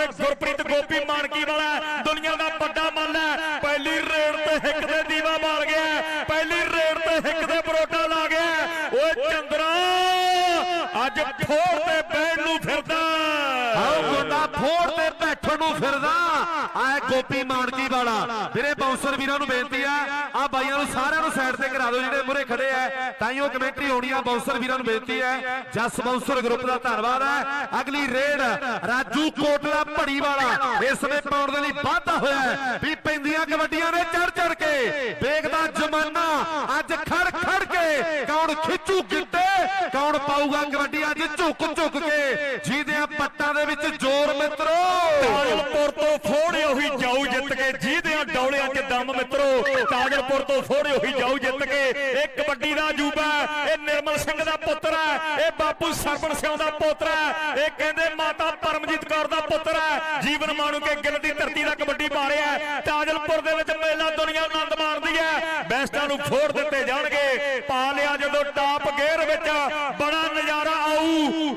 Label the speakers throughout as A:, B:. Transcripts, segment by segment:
A: ਪਾਸੇ ਗੁਰਪ੍ਰੀਤ ਗੋਪੀ ਮਾਨਕੀ ਵਾਲਾ ਦੁਨੀਆ ਦਾ ਵੱਡਾ ਮੱਲ ਹੈ। ਪਹਿਲੀ ਰੇਡ ਤੇ ਹਿੱਕ ਦੇ ਦੀਵਾ ਬਾਲ ਗਿਆ ਪਹਿਲੀ ਰੇਡ ਤੇ ਹਿੱਕ ਦੇ ਬਰੋਟਾ ਲਾ ਗਿਆ ਓਏ ਚੰਦਰਾ, ਅੱਜ ਫੋੜ ਤੇ ਨੂੰ ਫਿਰਦਾ।
B: ਆਏ ਗੋਪੀ ਮਾਨਕੀ ਵਾਲਾ। ਵੀਰੇ ਬਾਉਂਸਰ ਵੀਰਾਂ ਨੂੰ ਬੇਨਤੀ ਆ ਆ ਬਾਈਆਂ ਨੂੰ ਸਾਰਿਆਂ ਨੂੰ ਸਾਈਡ ਤੇ ਕਰਾ ਦਿਓ, ਜਿਹੜੇ ਮੁਰੇ ਖੜੇ ਆ। ਤਾਈਓ ਕਮੈਂਟਰੀ ਹੋਣੀ ਆ ਬਾਉਂਸਰ ਵੀਰਾਂ ਨੂੰ ਬੇਨਤੀ ਹੈ ਜਸ ਬਾਉਂਸਰ ਗਰੁੱਪ ਦਾ ਧੰਨਵਾਦ ਹੈ ਅਗਲੀ ਰੇਡ ਰਾਜੂ ਕੋਟਲਾ ਭੜੀ ਵਾਲਾ, ਇਸ ਸਮੇਂ ਪਾਉਣ ਦੇ ਲਈ ਵਾਧਾ ਹੋਇਆ ਵੀ ਪੈਂਦੀਆਂ ਕਬੱਡੀਆਂ ਨੇ ਚੜ ਚੜ ਕੇ ਵੇਖਦਾ ਜਮਾਨਾ, ਅੱਜ ਖੜ ਖੜ ਕੇ, ਕੌਣ ਖਿੱਚੂ ਗਿੱਟੇ, ਕੌਣ ਪਾਊਗਾ ਕਬੱਡੀ ਅੱਜ ਝੁਕ ਝੁਕ ਕੇ ਜਿਹਦੇ ਪੱਟਾਂ ਦੇ ਵਿੱਚ ਜ਼ੋਰ ਮਿੱਤਰੋ।
A: ਤਾਜਲਪੁਰ ਤੋਂ ਫੋੜੇ ਉਹੀ ਜਾਊ ਜਿੱਤ ਕੇ ਜਿਹਦਿਆਂ ਡੌਲਿਆਂ 'ਚ ਦਮ ਮਿੱਤਰੋ। ਤਾਜਲਪੁਰ ਤੋਂ ਫੋੜੇ ਉਹੀ ਜਾਊ ਜਿੱਤ ਕੇ। ਇਹ ਕਬੱਡੀ ਦਾ ਅਜੂਬਾ ਇਹ ਨਿਰਮਲ ਸਿੰਘ ਦਾ ਪੁੱਤਰ ਹੈ, ਇਹ ਬਾਪੂ ਸਰਵਣ ਸਿੰਘ ਦਾ ਪੁੱਤਰ ਹੈ। ਇਹ ਕਹਿੰਦੇ ਮਾਤਾ ਪਰਮਜੀਤ ਕੌਰ ਦਾ ਪੁੱਤਰ ਹੈ। ਜੀਵਨ ਮਾਣੂ ਕੇ ਗਿੱਲ ਦੀ ਧਰਤੀ ਦਾ ਕਬੱਡੀ ਪਾ ਰਿਹਾ ਹੈ। ਤਾਜਲਪੁਰ ਦੇ ਵਿੱਚ ਮੇਲਾ ਦੁਨੀਆ ਆਨੰਦ ਮਾਣਦੀ ਹੈ। ਬੈਸਟਾਂ ਨੂੰ ਫੋੜ ਦਿੱਤੇ ਜਾਣਗੇ। ਪਾ ਲਿਆ ਜਦੋਂ ਟਾਪ ਗੇਅਰ ਵਿੱਚ ਬੜਾ ਨਜ਼ਾਰਾ ਆਊ।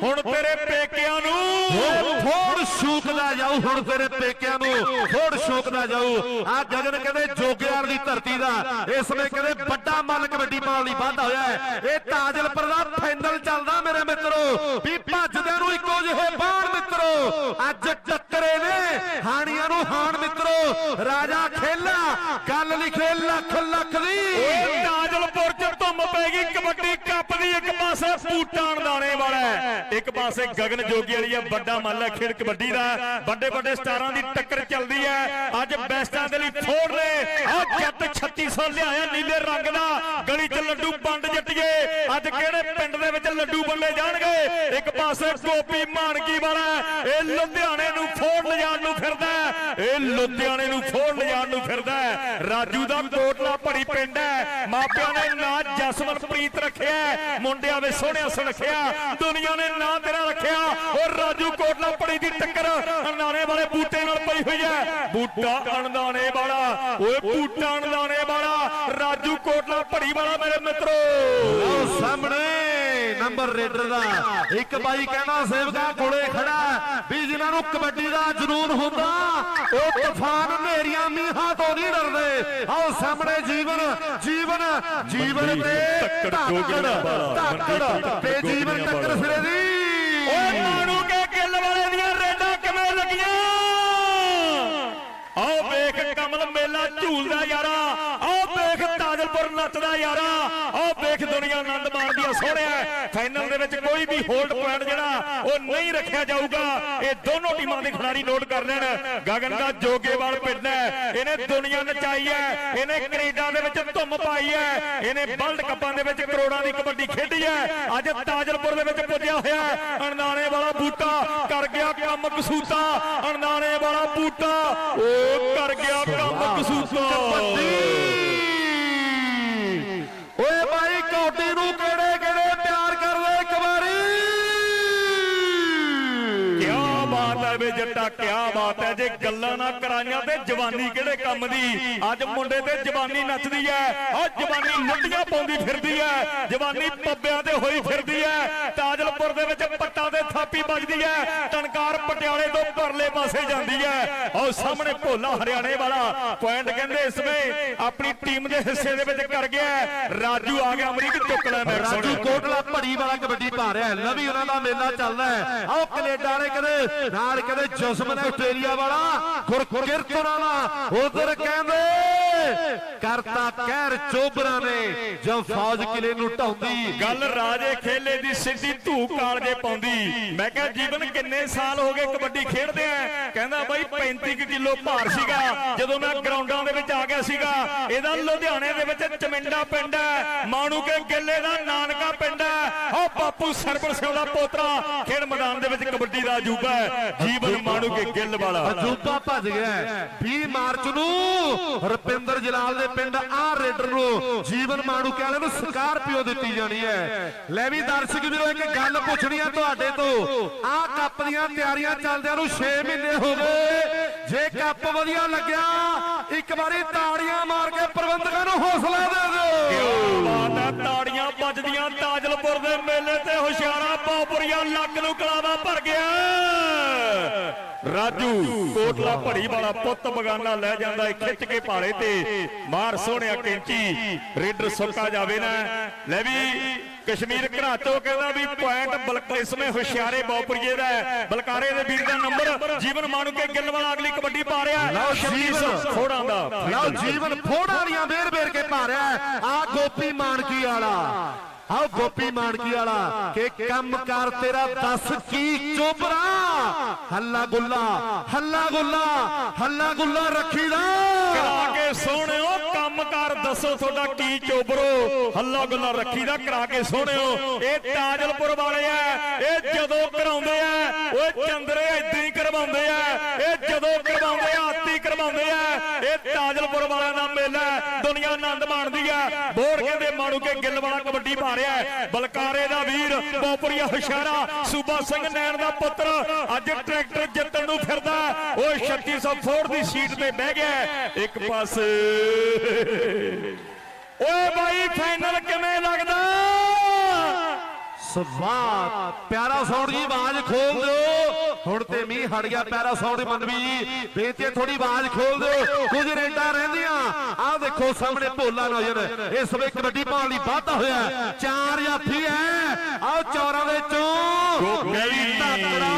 A: ਹੁਣ ਤੇਰੇ ਪੇਕਿਆਂ ਨੂੰ
B: ਫੋੜ ਸ਼ੂਕਦਾ ਜਾਊ ਹੁਣ ਤੇਰੇ ਪੇਕਿਆਂ ਨੂੰ ਫੋੜ ਸ਼ੂਕਦਾ ਜਾਊ। ਆ ਗਗਨ ਕਹਿੰਦੇ ਜੋਗਿਆਰ ਦੀ ਧਰਤੀ ਦਾ ਇਸ ਸਮੇਂ ਕਹਿੰਦੇ ਵੱਡਾ ਮੱਲ ਕਬੱਡੀ ਪਾਉਣ ਲਈ ਵਾਧਾ ਹੋਇਆ ਹੈ। ਇਹ ਤਾਜਲਪੁਰ ਦਾ ਫਾਈਨਲ ਚੱਲਦਾ ਮੇਰੇ ਮਿੱਤਰੋ। ਵੀ ਭੱਜਦਿਆਂ ਨੂੰ ਇੱਕੋ ਜਿਹੇ ਬਾਣ ਮਿੱਤਰੋ। ਅੱਜ ਟੱਕਰੇ ਨੇ ਹਾਣੀਆਂ ਨੂੰ ਹਾਣ ਮਿੱਤਰੋ। ਰਾਜਾ ਖੇਲਾ ਗੱਲ ਲਿਖੇ ਲੱਖ ਲੱਖ ਦੀ।
A: ਕਬੱਡੀ ਇੱਕ ਪਾਸੇ ਪੂਟਾਨ ਦਾਣੇ ਵਾਲਾ ਇੱਕ ਪਾਸੇ ਗਗਨ ਜੋਗੀ ਵਾਲੀ ਹੈ, ਵੱਡਾ ਮੱਲ ਖੇਡ ਕਬੱਡੀ ਦਾ ਵੱਡੇ ਵੱਡੇ ਸਟਾਰਾਂ ਦੀ ਟੱਕਰ ਚੱਲਦੀ ਹੈ, ਅੱਜ ਬੈਸਟਾਂ ਦੇ ਲਈ ਫੋੜ ਨੇ ਆ ਜੱਟ 3600 ਲਿਆਇਆ ਨੀਲੇ ਰੰਗ ਦਾ, ਗਲੀ 'ਚ ਲੱਡੂ ਵੰਡ ਜੱਟੀਏ ਅੱਜ ਕਿਹੜੇ ਪਿੰਡ ਦੇ ਵਿੱਚ ਲੱਡੂ ਵੰਡੇ ਜਾਣਗੇ, ਇੱਕ ਪਾਸੇ ਗੋਪੀ ਮਾਨਕੀ ਵਾਲਾ ਇਹ ਲੁਧਿਆਣੇ ਨੂੰ ਫੋੜ ਲਿਜਾਣ ਨੂੰ ਫਿਰਦਾ ਇਹ ਲੁਧਿਆਣੇ ਨੂੰ ਫੋੜ ਲਿਜਾਣ ਨੂੰ ਫਿਰਦਾ ਰਾਜੂ ਦਾ ਕੋਟਲਾ ਭੜੀ ਪਿੰਡ ਹੈ, ਮਾਪਿਆਂ ਨੇ ਨਾਂ ਜਸਮਨਪ੍ਰੀਤ ਰੱਖਿਆ ਮੁੰਡਿਆਂ ਦੇ ਸੋਹਣਿਆ ਸੁਣਖਿਆ ਦੁਨੀਆ ਨੇ ਨਾਂ ਤੇਰਾ ਰੱਖਿਆ ਔਰ ਰਾਜੂ ਕੋਟਲਾ ਭੜੀ ਦੀ ਟੱਕਰ ਅਣਦਾਣੇ ਵਾਲੇ ਬੂਟੇ ਨਾਲ ਪਈ ਹੋਈ ਹੈ ਬੂਟਾ ਅਣਦਾਣੇ ਵਾਲਾ, ਓਏ ਬੂਟਾ ਅਣਦਾਣੇ ਵਾਲਾ, ਰਾਜੂ ਕੋਟਲਾ ਭੜੀ ਵਾਲਾ ਮੇਰੇ ਮਿੱਤਰੋ।
B: ਲਓ ਸਾਹਮਣੇ ਨੰਬਰ ਰੇਡਰ ਦਾ। ਇੱਕ ਬਾਈ ਕਹਿੰਦਾ ਸੇਵਕਾ ਕੋਲੇ ਖੜਾ। ਵੀ ਜਿਨ੍ਹਾਂ ਨੂੰ ਕਬੱਡੀ ਦਾ ਜਨੂਨ ਹੁੰਦਾ ਉਹ ਤੂਫਾਨ ਹਨੇਰੀਆਂ ਮੀਂਹਾਂ ਤੋਂ ਨਹੀਂ ਡਰਦੇ। ਆਓ ਸਾਹਮਣੇ ਜੀਵਨ ਜੀਵਨ ਜੀਵਨ ਤੇ
A: ਧੱਕੜ
B: ਧੱਕੜ ਤੇ ਜੀਵਨ ਟੱਕਰ ਸਿਰੇ ਦੀ।
A: ਓਏ ਮਾਣੂ ਕੇ ਗਿੱਲ ਵਾਲੇ ਦੀਆਂ ਰੇਡਾਂ ਕਿਵੇਂ ਲੱਗੀਆਂ? ਆਓ ਵੇਖ ਕਮਲ ਮੇਲਾ ਝੂਲਦਾ ਯਾਰਾ। ਤਾਜਲਪੁਰ ਨੱਚਦਾ ਯਾਰਾ। ਆਓ ਵੇਖ ਦੁਨੀਆ ਆਨੰਦ ਮਾਣਦੀ ਆ, ਸੋਹਣਿਆ ਫਾਈਨਲ ਦੇ ਵਿੱਚ ਕੋਈ ਵੀ ਹੋਲਡ ਪੁਆਇੰਟ ਜਿਹੜਾ, ਉਹ ਨਹੀਂ ਰੱਖਿਆ ਜਾਊਗਾ। ਇਹ ਦੋਨੋਂ ਟੀਮਾਂ ਦੇ ਖਿਡਾਰੀ ਨੋਟ ਕਰ ਲੈਣ। ਗਗਨ ਦਾ ਜੋਗੇਵਾਲ ਪਿੰਡ ਹੈ। ਇਹਨੇ ਦੁਨੀਆ ਨਚਾਈ ਹੈ। ਇਹਨੇ ਕੈਨੇਡਾ ਦੇ ਵਿੱਚ ਧੁੰਮ ਪਾਈ ਹੈ। ਇਹਨੇ ਵਰਲਡ ਕੱਪਾਂ ਦੇ ਵਿੱਚ ਕਰੋੜਾਂ ਦੀ ਕਬੱਡੀ ਖੇਡੀ ਹੈ। ਅੱਜ ਤਾਜਲਪੁਰ ਦੇ ਵਿੱਚ ਪੁੱਜਿਆ ਹੋਇਆ ਹੈ। ਅਣਦਾਣੇ ਵਾਲਾ ਬੂਟਾ ਕਰ ਗਿਆ ਕੰਮ ਕਸੂਤਾ। ਅਣਦਾਣੇ ਵਾਲਾ ਬੂਟਾ, ਉਹ ਕਰ ਗਿਆ ਕੰਮ ਕਸੂਤਾ।
B: ਓਏ ਬਾਈ ਕੋਟੀ ਨੂੰ ਕਿਹੜੇ ਕਿਹੜੇ ਪਿਆਰ ਕਰਦੇ ਇੱਕ ਵਾਰੀ
A: ਕਿਆ ਬਾਤ ਹੈ ਵੇ ਜੱਟਾ ਕਿਆ ਬਾਤ ਹੈ ਜੇ ਗੱਲਾਂ ਨਾ ਕਰਾਈਆਂ ਤੇ ਜਵਾਨੀ ਕਿਹੜੇ ਕੰਮ ਦੀ? ਅੱਜ ਮੁੰਡੇ ਤੇ ਜਵਾਨੀ ਨੱਚਦੀ ਹੈ ਉਹ ਜਵਾਨੀ ਲੁੱਟੀਆਂ ਪਾਉਂਦੀ ਫਿਰਦੀ ਹੈ ਜਵਾਨੀ ਪੱਬਿਆਂ ਤੇ ਹੋਈ ਫਿਰਦੀ ਹੈ ਤਾਜਲਪੁਰ ਦੇ ਵਿੱਚ ਪੱਟਾਂ ਤੇ ਥਾਪੀ ਵੱਜਦੀ ਹੈ ਟਨਕਾਰ ਪਟਿਆਲੇ ਤੋਂ ਪਰਲੇ ਪਾਸੇ ਜਾਂਦੀ ਹੈ। ਉਹ ਸਾਹਮਣੇ ਭੋਲਾ ਹਰਿਆਣੇ ਵਾਲਾ ਪੁਆਇੰਟ ਕਹਿੰਦੇ ਇਸ ਵੇ ਆਪਣੀ ਟੀਮ ਦੇ ਹਿੱਸੇ ਦੇ ਵਿੱਚ ਕਰ ਗਿਆ। ਰਾਜੂ ਆ ਗਿਆ ਅਮਰੀਕ ਚੁੱਕ ਲੈ ਮੈਂ
B: ਰਾਜੂ ਕੋਟਲਾ ਭੜੀ ਵਾਲਾ ਕਬੱਡੀ ਪਾ ਰਿਹਾ ਲਵੀ ਉਹਨਾਂ ਦਾ ਮੇਲਾ ਚੱਲਦਾ ਹੈ। ਆਓ ਕੈਨੇਡਾ ਵਾਲੇ ਕਦੇ ਨਾਲ ਕਦੇ ਜਸਮਨ ਆਸਟ੍ਰੇਲੀਆ ਵਾਲਾ ਗੁਰਕਿਰਤ ਉਹਨਾਂ ਦਾ ਉਧਰ ਕਹਿੰਦੇ ਕਰਤਾ ਕਹਿਰ ਚੋਬਰਾਂ ਨੇ ਜੋ ਫੌਜ ਕਿਲੇ ਨੂੰ ਢਾਉਂਦੀ।
A: ਗੱਲ ਰਾਜੇ ਖੇਲੇ ਦੀ ਸਿੱਧੀ ਧੂ ਕਾਲਜੇ ਪਾਉਂਦੀ। ਮੈਂ ਕਿਹਾ ਜੀਵਨ ਕਿੰਨੇ ਸਾਲ ਹੋ ਗਏ ਕਬੱਡੀ ਖੇਡਦੇ ਆ? ਕਹਿੰਦਾ ਬਾਈ 35 ਕਿਲੋ ਭਾਰ ਸੀਗਾ ਜਦੋਂ ਮੈਂ ਗਰਾਊਂਡਾਂ ਦੇ ਵਿੱਚ ਆ ਗਿਆ ਸੀਗਾ। ਇਹਦਾ ਲੁਧਿਆਣੇ ਦੇ ਵਿੱਚ ਚਮਿੰਡਾ ਪਿੰਡ ਹੈ ਮਾਣੂ ਕੇ ਗਿੱਲੇ ਦਾ ਨਾਨਕਾ ਪਿੰਡ ਹੈ। ਉਹ ਬਾਪੂ ਸਰਬਣ ਸਿੰਘ ਦਾ ਪੋਤਰਾ ਖੇਡ ਮੈਦਾਨ ਦੇ ਵਿੱਚ ਕਬੱਡੀ ਦਾ ਅਜੂਬਾ ਹੈ। ਜੀਵਨ ਮਾਣੂ ਕੇ ਗਿੱਲ ਵਾਲਾ।
B: ਅਜੂਬਾ ਭੱਜ ਗਿਆ ਹੈ। 20 ਮਾਰਚ ਨੂੰ ਰੁਪਿੰਦਰ ਜਲਾਲ ਦੇ ਪਿੰਡ ਆ ਰੇਡਰ ਨੂੰ ਜੀਵਨ ਮਾਣੂ ਵਾਲੇ ਨੂੰ ਸਕਾਰਪੀਓ ਦਿੱਤੀ ਜਾਣੀ ਹੈ। ਲੈ ਵੀ ਦਰਸ਼ਕ ਵੀਰੋ, ਇੱਕ ਗੱਲ ਪੁੱਛਣੀ ਆ ਤੁਹਾਡੇ ਤੋਂ। ਆ ਕੱਪ ਦੀਆਂ ਤਿਆਰੀਆਂ ਚੱਲਦਿਆਂ ਨੂੰ 6 ਮਹੀਨੇ ਹੋ ਗਏ। ਜੇ ਕੱਪ ਵਧੀਆ ਲੱਗਿਆ, ਇੱਕ ਵਾਰੀ ਤਾੜੀਆਂ ਮਾਰ ਕੇ ਪ੍ਰਬੰਧਕਾਂ ਨੂੰ ਹੌਸਲਾ ਦੇ ਦਿਓ।
A: ਕਿਆ ਬਾਤ ਹੈ, ਤਾੜੀਆਂ ਵੱਜਦੀਆਂ ਤਾਜਲਪੁਰ ਦੇ ਮੇਲੇ ਤੇ ਹੁਸ਼ਿਆਰਾ ਬਾਪੁਰੀਆ ਲੱਕ ਨੂੰ ਕਲਾਵਾ ਭਰ ਗਿਆ। ਰਾਜੂ ਕੋਟਲਾ ਭੜੀ ਵਾਲਾ ਪੁੱਤ ਬਗਾਨਾ ਲੈ ਜਾਂਦਾ ਏ ਖਿੱਚ ਕੇ ਭਾਲੇ ਤੇ। ਮਾਰ ਸੋਹਣਿਆ ਕੈਂਚੀ ਰੇਡਰ ਸੁੱਕਾ ਜਾਵੇ ਨਾ। ਲੈ ਵੀ ਕਸ਼ਮੀਰ ਘਰਾਚੋ ਕਹਿੰਦਾ ਵੀ ਪੁਆਇੰਟ ਬਲਕ ਇਸਮੇ ਹੁਸ਼ਿਆਰੇ ਬੌਪਰੀਏ ਦਾ। ਬਲਕਾਰੇ ਦੇ ਵੀਰ ਦਾ ਨੰਬਰ ਜੀਵਨ ਮਾਨੂ ਕੇ ਗਿੱਲ ਵਾਲਾ ਅਗਲੀ ਕਬੱਡੀ ਪਾ ਰਿਹਾ।
B: ਲਓ ਜੀਵਨ।
A: ਥੋੜਾਂ ਦਾ।
B: ਲਓ ਜੀਵਨ ਫੋੜਾਂ ਵਾਲੀਆਂ ਵੇਰ ਵੇਰ ਕੇ ਭਾਰਿਆ ਆ ਗੋਪੀ ਮਾਨਕੀ ਵਾਲਾ। ਆਓ ਗੋਪੀ ਮਾਨਕੀ ਵਾਲਾ ਕਿ ਕੰਮ ਕਰ ਤੇਰਾ ਦੱਸ ਕੀ ਚੋਬਰਾ ਹੱਲਾ ਗੁੱਲਾ ਹੱਲਾ ਗੁੱਲਾ ਹੱਲਾ ਗੁੱਲਾ ਰੱਖੀਦਾ
A: ਕਰਾ ਕੇ ਸੋਹਣਿਓ ਕੰਮ ਦੱਸੋ ਤੁਹਾਡਾ ਕੀ ਚੋਬਰੋ? ਹੱਲਾ ਗੁੱਲਾ ਰੱਖੀ ਕਰਾ ਕੇ ਸੋਹਣਿਓ। ਇਹ ਤਾਜਲਪੁਰ ਵਾਲੇ ਆ, ਇਹ ਜਦੋਂ ਕਰਾਉਂਦੇ ਆ, ਓਏ ਚੰਦਰੇ ਇਦਾਂ ਹੀ ਕਰਵਾਉਂਦੇ ਆ, ਇਹ ਜਦੋਂ ਕਰਵਾਉਂਦੇ ਆ, ਆਤੀ ਕਰਵਾਉਂਦੇ ਆ। ਇਹ ਤਾਜਲਪੁਰ ਵਾਲਿਆਂ ਦਾ ਮੇਲਾ ਹੈ। ਦੁਨੀਆ ਆਨੰਦ ਮਾਣਦੀ ਆ। ਬੋਰ ਕਹਿੰਦੇ ਮਾਣੂ ਕੇ ਗਿੱਲ ਵਾਲਾ ਕਬੱਡੀ ਪਾ ਰਿਹਾ ਬਲਕਾਰੇ ਦਾ ਵੀਰ, ਬੋਪਰੀਆ ਹੁਸ਼ਿਆਰਾ, ਸੂਬਾ ਸਿੰਘ ਨੈਣ ਦਾ ਪੁੱਤਰ, ਅੱਜ ਓਏ 3600 ਫੋੜ ਦੀ ਸੀਟ ਤੇ ਬਹਿ ਗਿਆ। ਇੱਕ ਪਾਸੇ। ਓਏ ਬਾਈ ਫਾਈਨਲ ਕਿਵੇਂ ਲੱਗਦਾ?
B: ਸਵਾਦ। ਪਿਆਰਾ ਸਾਊਂਡ ਜੀ ਆਵਾਜ਼ ਖੋਲ ਦਿਓ। ਹੁਣ ਤੇ ਮੀਂਹ ਹਟ ਗਿਆ ਪਿਆਰਾ ਦੀ ਮੰਨਵੀ। ਹੈ ਥੋੜੀ ਆਵਾਜ਼ ਖੋਲ ਦਿਓ। ਕੁਝ ਰੇਡਾਂ ਰਹਿੰਦੀਆਂ। ਆਹ ਦੇਖੋ ਸਾਹਮਣੇ ਭੋਲਾ ਨਜ਼ਰ। ਇਸ ਵੇ ਕਬੱਡੀ ਪਾਉਣ ਲਈ ਵਾਧਾ ਹੋਇਆ। ਚਾਰ ਜਾਫੀ ਹੈ। ਆਹ ਚੌਰਾਂ ਦੇ ਚੋਂ ਤਕੜਾ
A: ਫੌਜੀ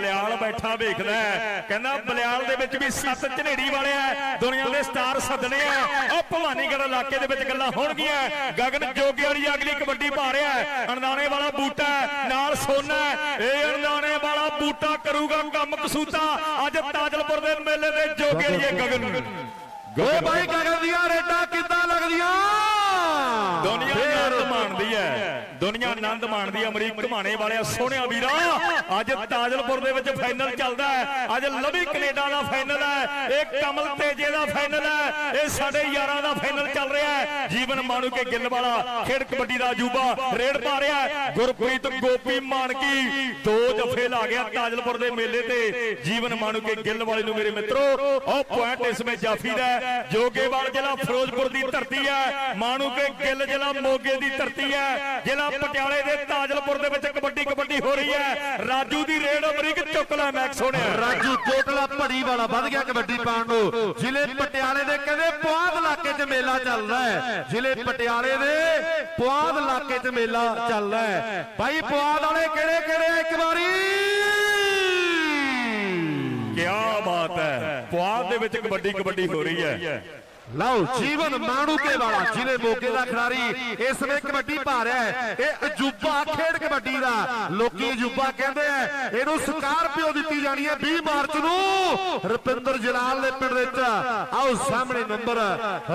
A: ਬਲਿਆਲ ਬੈਠਾ ਵੇਖਦਾ ਕਹਿੰਦਾ ਬਲਿਆਲ ਦੇ ਵਿੱਚ ਵੀ ਸੱਤ ਝਨੇੜੀ ਵਾਲੇ ਆ। ਦੁਨੀਆ ਦੇ ਸਟਾਰ ਸੱਦਣੇ ਆ। ਉਹ ਭਵਾਨੀਗੜ੍ਹ ਇਲਾਕੇ ਦੇ ਵਿੱਚ ਗੱਲਾਂ ਹੋਣਗੀਆਂ। ਗਗਨ ਜੋਗੀ ਵਾਲੀ ਅਗਲੀ ਕਬੱਡੀ ਪਾ ਰਿਹਾ ਅਣਦਾਣੇ ਵਾਲਾ ਬੂਟਾ ਨਾਲ ਸੋਨਾ ਇਹ ਅਣਦਾਣੇ ਵਾਲਾ ਬੂਟਾ ਕਰੂਗਾ ਕੰਮ ਕਸੂਤਾ। ਅੱਜ ਤਾਜਲਪੁਰ ਦੇ ਮੇਲੇ ਦੇ ਜੋਗੇ ਵਾਲੀ ਗਗਨ।
B: ਓਏ ਬਾਈ ਗਗਨ ਦੀਆਂ ਰੇਡਾਂ
A: ਦੁਨੀਆ ਆਨੰਦ ਮਾਣਦੀ ਅਮਰੀਕ ਘਮਾਣੇ ਵਾਲਿਆ ਸੋਹਣਿਆ ਵੀਰਾ। ਅੱਜ ਤਾਜਲਪੁਰ ਦੇ ਵਿੱਚ ਫਾਈਨਲ ਚੱਲਦਾ ਹੈ। ਅੱਜ ਲਵੀ ਕੈਨੇਡਾ ਦਾ ਫਾਈਨਲ ਹੈ। ਇਹ ਕਮਲ ਤੇਜੇ ਦਾ ਫਾਈਨਲ ਹੈ। ਇਹ ਸਾਡੇ ਯਾਰਾਂ ਦਾ ਫਾਈਨਲ ਚੱਲ ਰਿਹਾ ਹੈ। ਜੀਵਨ ਮਾਣੂ ਕੇ ਗਿੱਲ ਵਾਲਾ, ਖੇਡ ਕਬੱਡੀ ਦਾ ਅਜੂਬਾ, ਰੇਡ ਪਾ ਰਿਹਾ ਗੁਰਪ੍ਰੀਤ ਗੋਪੀ ਮਾਨਕੀ, ਦੋ ਜਫੇ ਲਾ ਗਿਆ ਤਾਜਲਪੁਰ ਦੇ ਮੇਲੇ ਤੇ। ਜੀਵਨ ਮਾਣੂ ਕੇ ਗਿੱਲ ਵਾਲੇ ਨੂੰ ਮੇਰੇ ਮਿੱਤਰੋ, ਉਹ ਪੁਆਇੰਟ ਇਸ ਵਿੱਚ ਜਾਫੀ ਦਾ ਜੋਗੇਵਾਲ ਜ਼ਿਲ੍ਹਾ ਫਿਰੋਜ਼ਪੁਰ ਦੀ ਧਰਤੀ ਹੈ। ਮਾਣੂ ਕੇ ਗਿੱਲ ਜ਼ਿਲ੍ਹਾ ਮੋਗੇ ਦੀ ਧਰਤੀ ਹੈ। ਜ਼ਿਲ੍ਹਾ ਪਟਿਆਲੇ ਦੇ ਤਾਜਲਪੁਰ ਦੇ ਵਿੱਚ ਕਬੱਡੀ ਕਬੱਡੀ ਹੋ ਰਹੀ ਹੈ। ਰਾਜੂ ਦੀ ਰੇਡ ਅਮਰੀਕ ਚੁੱਕ ਲੈ ਮੈਕ ਸੋਹਣਿਆ
B: ਰਾਜੂ ਕੋਟਲਾ ਭੜੀ ਵਾਲਾ ਵੱਧ ਗਿਆ ਕਬੱਡੀ ਪਾਉਣ ਨੂੰ। ਜ਼ਿਲ੍ਹੇ ਪਟਿਆਲੇ ਦੇ ਕਹਿੰਦੇ ਪੁਆਧ ਇਲਾਕੇ 'ਚ ਮੇਲਾ ਚੱਲਦਾ ਹੈ। ਜ਼ਿਲ੍ਹੇ ਪਟਿਆਲੇ ਦੇ ਪੁਆਧ ਇਲਾਕੇ 'ਚ ਮੇਲਾ ਚੱਲਦਾ ਹੈ। ਭਾਈ ਪੁਆਧ ਵਾਲੇ ਕਿਹੜੇ ਕਿਹੜੇ ਇੱਕ ਵਾਰੀ?
A: ਕੀ ਬਾਤ ਹੈ। ਪੁਆਧ ਦੇ ਵਿੱਚ ਕਬੱਡੀ ਕਬੱਡੀ ਹੋ ਰਹੀ ਹੈ।
B: ਲਓ, ਜੀਵਨ ਮਾਣੂਕੇ ਵਾਲਾ ਜ਼ਿਲ੍ਹੇ ਮੋਗੇ ਦਾ ਖਿਡਾਰੀ, ਇਸ ਵੇ ਕਬੱਡੀ ਪਾ ਰਿਹਾ ਹੈ। ਇਹ ਅਜੂਬਾ ਖੇਡ ਕਬੱਡੀ ਦਾ, ਲੋਕੀ ਅਜੂਬਾ ਕਹਿੰਦੇ ਆ, ਇਹਨੂੰ ਸਕਾਰਪੀਓ ਦਿੱਤੀ ਜਾਣੀ ਹੈ 20 ਮਾਰਚ ਨੂੰ। ਰੁਪਿੰਦਰ ਜਲਾਲ ਦੇ ਪਿੰਡ ਵਿੱਚ, ਆਓ ਸਾਹਮਣੇ ਨੰਬਰ,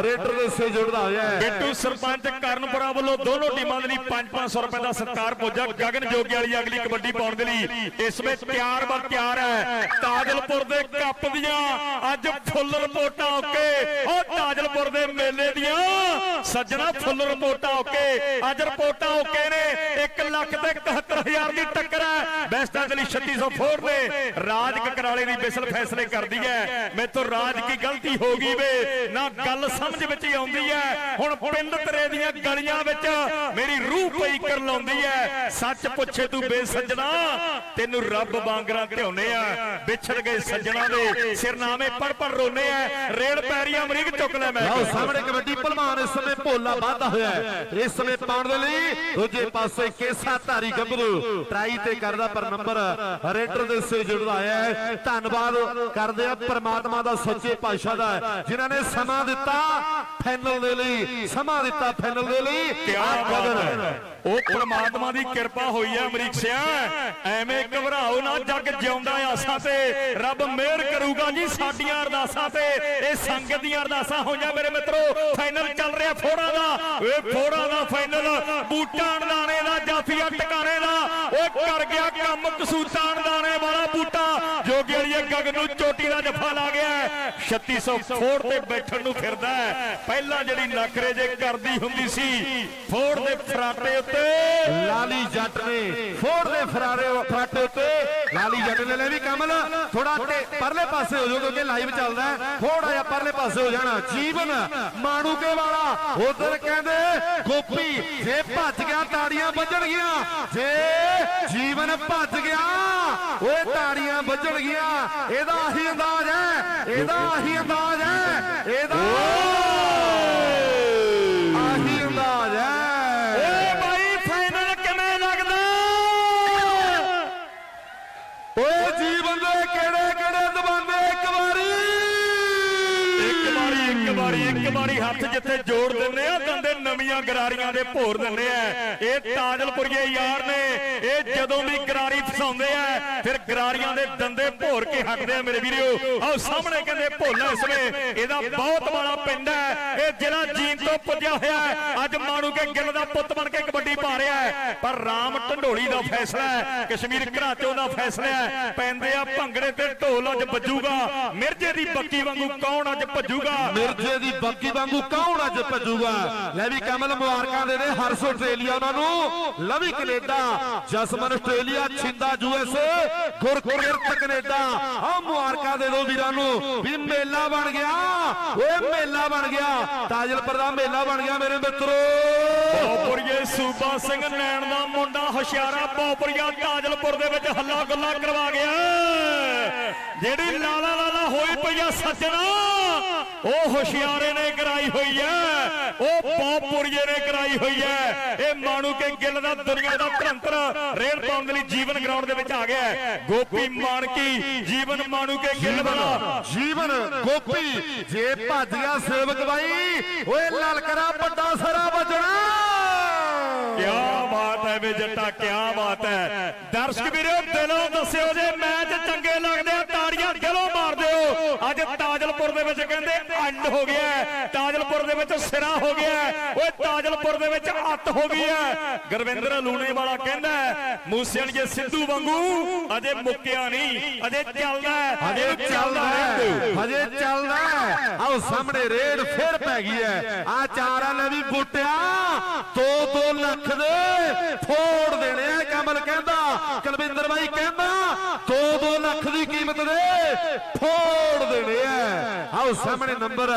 B: ਰੇਡਰ ਦੇ ਸੇ ਜੁੜਦਾ ਹੋਇਆ ਹੈ।
A: ਬਿੱਟੂ, ਸਰਪੰਚ ਕਰਨਪੁਰਾ ਵੱਲੋਂ ਦੋਨੋਂ ਟੀਮਾਂ ਦੇ ਲਈ 5-500 ਰੁਪਏ ਦਾ ਸਤਿਕਾਰ ਪੁੱਜਾ ਗਗਨ ਜੋਗੀ ਵਾਲੀ ਅਗਲੀ ਕਬੱਡੀ ਪਾਉਣ ਦੇ ਲਈ। ਇਸ ਵਿੱਚ ਤਿਆਰ ਬਰ ਤਿਆਰ ਹੈ। ਤਾਜਲਪੁਰ ਦੇ ਕੱਪ ਦੀਆਂ ਅੱਜ ਫੁੱਲ ਰਿਪੋਰਟਾਂ ਓਕੇ। ਉਹ ਤਾਜਲਪੁਰ ਦੇ ਮੇਲੇ ਦੀਆਂ ਸੱਜਣਾ ਫੁੱਲ ਰਿਪੋਰਟਾਂ ਓਕੇ ਅੱਜ ਰਿਪੋਰਟਾਂ ਓਕੇ ਨੇ। 1 ਲੱਖ ਤੇ 71000 ਦੀ ਟੱਕਰ ਹੈ। ਬੈਸਟਾਂ ਦੇ ਲਈ 3600 ਨੇ। ਰਾਜ ਕਕਰਾਲੇ ਦੀ ਬਿਸਲ ਫੈਸਲੇ ਕਰਦੀ ਹੈ। ਮੈਥੋਂ ਰਾਜ ਕੀ ਗਲਤੀ ਹੋ ਗਈ ਵੇ। ਨਾ ਗੱਲ ਸਮਝ ਵਿੱਚ ਹੀ ਆਉਂਦੀ ਹੈ। ਹੁਣ ਪਿੰਡ ਤੇਰੇ ਦੀਆਂ ਗਲੀਆਂ ਵਿੱਚ ਮੇਰੀ ਰੂਹ ਪਈ ਕਰ ਲਾਉਂਦੀ ਹੈ। ਸੱਚ ਪੁੱਛੇ ਤੂੰ ਬੇਸੱਜਣਾ। ਤੈਨੂੰ ਰੱਬ ਵਾਂਗਰਾ ਧਿਆਉਨੇ ਆ। ਵਿਛੜ ਗਏ ਸੱਜਣਾ ਦੇ ਸਿਰਨਾਮੇ ਪੜ ਪੜ ਰੋਨੇ ਆ। ਰੇੜ ਪੈਰੀ ਅਮਰੀਕ ਚੁੱਕ ਲੈ ਮੈਂ।
B: ਲਓ ਸਾਹਮਣੇ ਕਬੱਡੀ ਭਲਵਾਨ ਇਸ ਸਮੇਂ ਭੋਲਾ ਵਾਧਾ ਹੋਇਆ ਇਸ ਸਮੇਂ ਪਾਉਣ ਦੇ ਲਈ ਦੂਜੇ ਪਾਸੇ ਕੇਸਾ ਧਾਰੀ ਗੱਭਰੂ ਟਰਾਈ ਤੇ ਕਰਦਾ ਪਰ ਨੰਬਰ ਰੇਡਰ ਦੇ ਸੇ ਜੁੜਦਾ ਹੋਇਆ ਹੈ। ਧੰਨਵਾਦ ਕਰਦੇ ਆ ਪ੍ਰਮਾਤਮਾ ਦਾ ਸੱਚੇ ਪਾਤਸ਼ਾਹ ਦਾ ਜਿਨ੍ਹਾਂ ਨੇ ਸਮਾਂ ਦਿੱਤਾ ਫਾਈਨਲ ਦੇ ਲਈ। ਸਮਾਂ ਦਿੱਤਾ ਫਾਈਨਲ ਦੇ ਲਈ।
A: ਕਿਆ। ਹੈ। ਉਹ ਪ੍ਰਮਾਤਮਾ ਦੀ ਕਿਰਪਾ ਹੋਈ ਹੈ ਅਮਰੀਕ ਸਿਆ। ਐਵੇਂ ਘਬਰਾਓ ਨਾ, ਜੱਗ ਜਿਉਂਦਾ ਆਸਾਂ ਤੇ। ਰੱਬ ਮਿਹਰ ਕਰੂਗਾ ਜੀ ਸਾਡੀਆਂ ਅਰਦਾਸਾਂ ਤੇ। ਇਹ ਸੰਗਤ ਦੀਆਂ ਅਰਦਾਸਾਂ ਹੋਈਆਂ ਮੇਰੇ ਮਿੱਤਰੋ। ਫਾਈਨਲ ਚੱਲ ਰਿਹਾ ਫੋੜਾ ਦਾ। ਓਏ ਫੋੜਾ ਦਾ ਫਾਈਨਲ ਬੂਟਾ ਅਣਦਾਣੇ ਦਾ, ਜਾਫੀਆ ਟਿਕਾਣੇ ਦਾ। ਓਏ ਕਰ ਗਿਆ ਕੰਮ ਕਸੂਤਾ ਅਣਦਾਣੇ ਵਾਲਾ ਬੂਟਾ। ਜੋਗੀ ਵਾਲੀਏ ਗਗਨ ਨੂੰ ਚੋਟੀ ਦਾ ਜੱਫਾ ਲਾ ਗਿਆ ਹੈ। 3600 ਫੋੜ ਤੇ ਬੈਠਣ ਨੂੰ ਫਿਰਦਾ ਪਹਿਲਾਂ ਜਿਹੜੀ ਨਖਰੇ ਜੇ ਕਰਦੀ ਹੁੰਦੀ ਸੀ, ਫੋੜ ਦੇ ਫਰਾਟੇ ਉੱਤੇ
B: ਲਾਲੀ ਜੱਟ ਨੇ ਫੋੜ ਦੇ ਫਰਾਰੇ ਫਰਾਟੇ ਉੱਤੇ। ਲਾਲੀ ਜੱਟ ਨੇ ਲੈ ਵੀ ਕਮਲ ਥੋੜਾ ਪਰਲੇ ਪਾਸੇ ਹੋ ਜਾਓ ਕਿਉਂਕਿ ਲਾਈਵ ਚੱਲਦਾ ਹੈ। ਥੋੜਾ ਜਿਹਾ ਪਰਲੇ ਪਾਸੇ ਹੋ ਜਾਣਾ। ਜੀਵਨ ਮਾਣੂਕੇ ਵਾਲਾ, ਉਧਰ ਕਹਿੰਦੇ, ਗੋਪੀ, ਜੇ ਭੱਜ ਗਿਆ, ਤਾੜੀਆਂ ਵੱਜਣਗੀਆਂ। ਜੇ ਜੀਵਨ ਭੱਜ ਗਿਆ। ਓਏ ਤਾੜੀਆਂ ਵੱਜਣਗੀਆਂ ਇਹਦਾ ਆਹੀ ਅੰਦਾਜ਼ ਹੈ। ਇਹਦਾ ਆਹੀ ਅੰਦਾਜ਼ ਹੈ। ਇਹਦਾ ਆਹੀ ਅੰਦਾਜ਼ ਹੈ।
A: ਏ ਬਾਈ ਫਾਈਨਲ ਕਿਵੇਂ ਲੱਗਦਾ?
B: ਓਏ ਜੀਵਨ ਦੇ ਕਿਹੜੇ ਕਿਹੜੇ ਦਬਾਨੇ ਇੱਕ ਵਾਰੀ।
A: ਇੱਕ ਵਾਰੀ ਇੱਕ ਵਾਰੀ ਇੱਕ ਵਾਰੀ ਹੱਥ ਜਿੱਥੇ ਜੋੜ ਦਿੰਨੇ ਆ ਦੰਦੇ ਨਵੀਆਂ ਗਰਾਰੀਆਂ ਦੇ ਭੋਰ ਦਿੰਦੇ ਆ। ਇਹ ਤਾਜਲਪੁਰੀਏ ਯਾਰ ਨੇ। ਇਹ ਜਦੋਂ ਵੀ ਗਰਾਰੀ ਫਸਾਉਂਦੇ ਆ, ਫਿਰ ਗਰਾਰੀਆਂ ਦੇ ਦੰਦੇ ਭੋਰ ਕੇ ਹਟਦੇ ਆ ਮੇਰੇ ਵੀਰੋ। ਆਹ ਸਾਹਮਣੇ ਕਹਿੰਦੇ ਭੋਲਾ ਇਸ ਵੇ ਇਹਦਾ ਬਹੁਤ ਬੜਾ ਪਿੰਡ ਹੈ ਇਹ ਜ਼ਿਲ੍ਹਾ ਜੀਨ ਤੋਂ ਪੁੱਜਿਆ ਹੋਇਆ। ਅੱਜ ਮਾਣੂ ਕੇ ਗਿੱਲ ਦਾ ਪੁੱਤ ਬਣ ਕੇ ਕਬੱਡੀ ਪਾ ਰਿਹਾ ਹੈ। ਪਰ ਰਾਮ ਢੰਡੋਲੀ ਦਾ ਫੈਸਲਾ ਹੈ। ਕਸ਼ਮੀਰ ਘਰਾਚੋਂ ਦਾ ਫੈਸਲਾ ਹੈ। ਪੈਂਦੇ ਆ ਭੰਗੜੇ ਤੇ ਢੋਲ ਅੱਜ ਵੱਜੂਗਾ। ਮਿਰਜੇ ਦੀ ਬੱਕੀ ਵਾਂਗੂ ਕੌਣ ਅੱਜ ਭੱਜੂਗਾ?
B: ਮਿਰਜੇ ਦੀ ਬੱਕੀ ਵਾਂਗੂ ਕੌਣ ਅੱਜ ਭੱਜੂਗਾ? ਲੈ ਵੀ ਕਮਲ ਮੁਬਾਰਕਾਂ ਦੇ ਨੇ ਹਰਸ ਆਸਟ੍ਰੇਲੀਆ ਉਹਨਾਂ ਨੂੰ। Lavi Canada, Jasman Australia, Chhinda USA Gurkirat Canada. ਆ ਮੁਬਾਰਕਾਂ ਦੇ ਦੋ ਵੀਰਾਂ ਨੂੰ। ਵੀ ਮੇਲਾ ਬਣ ਗਿਆ। ਓਏ ਮੇਲਾ ਬਣ ਗਿਆ। ਤਾਜਲਪੁਰ ਦਾ ਮੇਲਾ ਬਣ ਗਿਆ ਮੇਰੇ ਮਿੱਤਰੋ।
A: ਬੋਪਰੀਏ ਸੂਬਾ ਸਿੰਘ ਨੈਣ ਦਾ ਮੁੰਡਾ ਹੁਸ਼ਿਆਰਾ ਬੋਪਰੀਆ ਤਾਜਲਪੁਰ ਦੇ ਵਿੱਚ ਹੱਲਾ ਗੁੱਲਾ ਕਰਵਾ ਗਿਆ। ਜਿਹੜੀ ਲਾਲਾ ਲਾਲਾ ਹੋਈ ਪਈ ਆ ਸੱਜਣਾ। ਉਹ ਹੁਸ਼ਿਆਰੇ ਨੇ ਕਰਾਈ ਹੋਈ ਐ ਉਹ ਬੋਪਰੀਏ ਨੇ ਕਰਾਈ ਹੋਈ ਐ ਇਹ ਮਾਣੂ ਕੇ ਗਿੱਲ ਦਾ ਦੁਨੀਆ ਦਾ ਧਰੰਤਰ ਰੇਡ ਪਾਉਣ ਦੇ ਲਈ ਜੀਵਨ ਗਰਾਊਂਡ ਦੇ ਵਿੱਚ ਆ ਗਿਆ ਹੈ। ਗੋਪੀ ਮਾਨਕੀ ਜੀਵਨ ਮਾਣੂ ਕੇ ਗਿੱਲ ਵਾਲਾ।
B: ਜੀਵਨ ਗੋਪੀ ਜੇ ਭੱਜ ਗਿਆ ਸੇਵਕ ਬਾਈ ਓਏ ਲਲਕਰਾ ਵੱਡਾ ਸਰਾ ਵੱਜਣਾ।
A: ਕਿਆ ਬਾਤ ਹੈ ਵੇ ਜੱਟਾ ਕਿਆ ਬਾਤ ਹੈ। ਦਰਸ਼ਕ ਵੀਰੋ ਦਿਲੋਂ ਦੱਸਿਓ ਜੇ ਮੈਚ ਚੰਗੇ ਲੱਗਦੇ ਆ ਤਾੜੀਆਂ ਦਿਲੋਂ ਮਾਰ ਅੱਜ ਤਾਜਲਪੁਰ ਦੇ ਵਿੱਚ ਕਹਿੰਦੇ ਅੰਡ ਹੋ ਗਿਆ ਹੈ। ਤਾਜਲਪੁਰ ਦੇ ਵਿੱਚ ਸਿਰਾ ਹੋ ਗਿਆ। ਓਏ ਤਾਜਲਪੁਰ ਦੇ ਵਿੱਚ ਅੱਤ ਹੋ ਗਈ ਹੈ। ਗੁਰਵਿੰਦਰ ਲੂਣੇ ਵਾਲਾ ਕਹਿੰਦਾ ਮੂਸੇ ਵਾਲੀਏ ਸਿੱਧੂ ਵਾਂਗੂ ਅਜੇ ਮੁੱਕਿਆ ਨਹੀਂ ਅਜੇ ਚੱਲਦਾ ਇਹਨੂੰ
B: ਚੱਲਦਾ ਹਜੇ ਚੱਲਦਾ ਆਓ ਸਾਹਮਣੇ ਰੇਡ ਫੇਰ ਪੈ ਗਈ ਹੈ। ਆ ਚਾਰਾਂ ਨੇ ਵੀ ਬੂਟਿਆ 2-2 ਲੱਖ ਦੇ ਫੋੜ ਦੇਣੇ ਆ। ਕਮਲ ਕਹਿੰਦਾ ਕੁਲਵਿੰਦਰ ਬਾਈ ਕਹਿੰਦਾ 2-2 ਲੱਖ ਦੀ ਕੀਮਤ ਦੇ। ਫੋੜ ਦੇਣੇ ਆ। ਆਓ ਸਾਹਮਣੇ ਨੰਬਰ।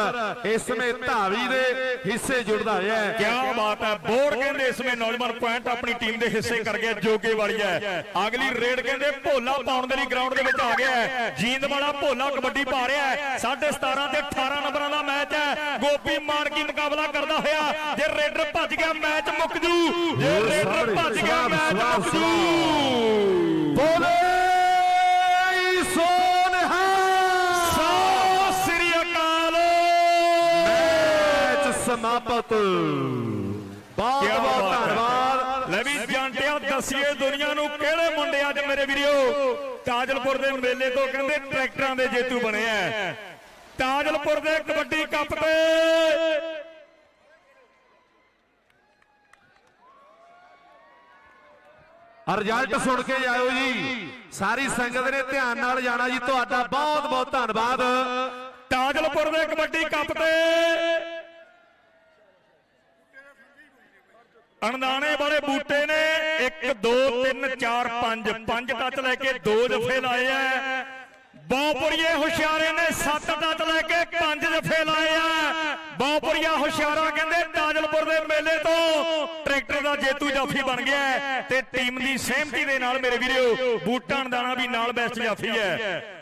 B: ਇਸ ਸਮੇਂ ਧਾਵੀ ਦੇ ਹਿੱਸੇ ਜੁੜਦਾ ਹੈ।
A: ਕਿਆ ਬਾਤ ਹੈ। ਬੋਰ ਕਹਿੰਦੇ ਇਸ ਵਿੱਚ ਨੌਜਵਾਨ ਪੁਆਇੰਟ ਆਪਣੀ ਟੀਮ ਦੇ ਹਿੱਸੇ ਕਰ ਗਿਆ ਜੋਗੇ ਵਾਲੀ ਹੈ। ਅਗਲੀ ਰੇਡ ਕਹਿੰਦੇ ਭੋਲਾ ਪਾਉਣ ਦੇ ਲਈ ਗਰਾਊਂਡ ਦੇ ਵਿੱਚ ਆ ਗਿਆ ਹੈ। ਜੀਂਦ ਵਾਲਾ ਭੋਲਾ ਕਬੱਡੀ ਪਾ ਰਿਹਾ ਹੈ। 17.5 ਤੇ 18 ਨੰਬਰਾਂ ਦਾ ਮੈਚ ਹੈ। ਗੋਪੀ ਮਾਰਕੀ ਮੁਕਾਬਲਾ ਕਰਦਾ ਹੋਇਆ। ਜੇ ਰੇਡਰ ਭੱਜ ਗਿਆ ਮੈਚ ਮੁੱਕ ਜੂ। ਜੇ ਰੇਡਰ ਭੱਜ ਗਿਆ ਮੈਚ ਮੁੱਕ ਜੂ।
B: ਬੋਲੇ ਸਮਾਪਤ। ਬਹੁਤ ਬਹੁਤ। ਧੰਨਵਾਦ।
A: ਲੈ ਵੀ ਜਾਂਟਿਆ ਦਸੀਏ ਦੁਨੀਆ ਨੂੰ ਕਿਹੜੇ ਮੁੰਡੇ ਅੱਜ ਮੇਰੇ ਵੀਰੋ? ਤਾਜਲਪੁਰ ਦੇ ਮੇਲੇ ਤੋਂ ਕਹਿੰਦੇ ਟਰੈਕਟਰਾਂ ਦੇ ਜੇਤੂ ਬਣੇ ਆ ਤਾਜਲਪੁਰ ਦੇ ਕਬੱਡੀ ਕੱਪ ਤੇ
B: ਰਿਜ਼ਲਟ ਸੁਣ ਕੇ ਜਾਇਓ ਜੀ। ਸਾਰੀ ਸੰਗਤ ਨੇ ਧਿਆਨ ਨਾਲ ਜਾਣਾ ਜੀ। ਤੁਹਾਡਾ ਬਹੁਤ ਬਹੁਤ ਧੰਨਵਾਦ।
A: ਤਾਜਲਪੁਰ ਦੇ ਕਬੱਡੀ ਕੱਪ ਤੇ ਅਣਦਾਣੇ ਵਾਲੇ ਬੂਟੇ ਨੇ। 1 2 3 4 5 5 ਟੱਚ ਲੈ ਕੇ ਦੋ ਜਫੇ ਲਾਏ ਆ। ਬਹੁਪੁਰੀਏ ਹੁਸ਼ਿਆਰੇ ਨੇ 7 ਟੱਚ ਲੈ ਕੇ ਪੰਜ ਜਫੇ ਲਾਏ ਆ। ਬਹੁਪੁਰੀਆ ਹੁਸ਼ਿਆਰਾ ਕਹਿੰਦੇ ਤਾਜਲਪੁਰ ਦੇ ਮੇਲੇ ਤੋਂ ਟਰੈਕਟਰ ਦਾ ਜੇਤੂ ਜਾਫੀ ਬਣ ਗਿਆ ਤੇ ਟੀਮ ਦੀ ਸਹਿਮਤੀ ਦੇ ਨਾਲ ਮੇਰੇ ਵੀਰੋ, ਬੂਟਾ ਅਣਦਾਣਾ ਵੀ ਨਾਲ ਬੈਸਟ ਜਾਫੀ ਹੈ।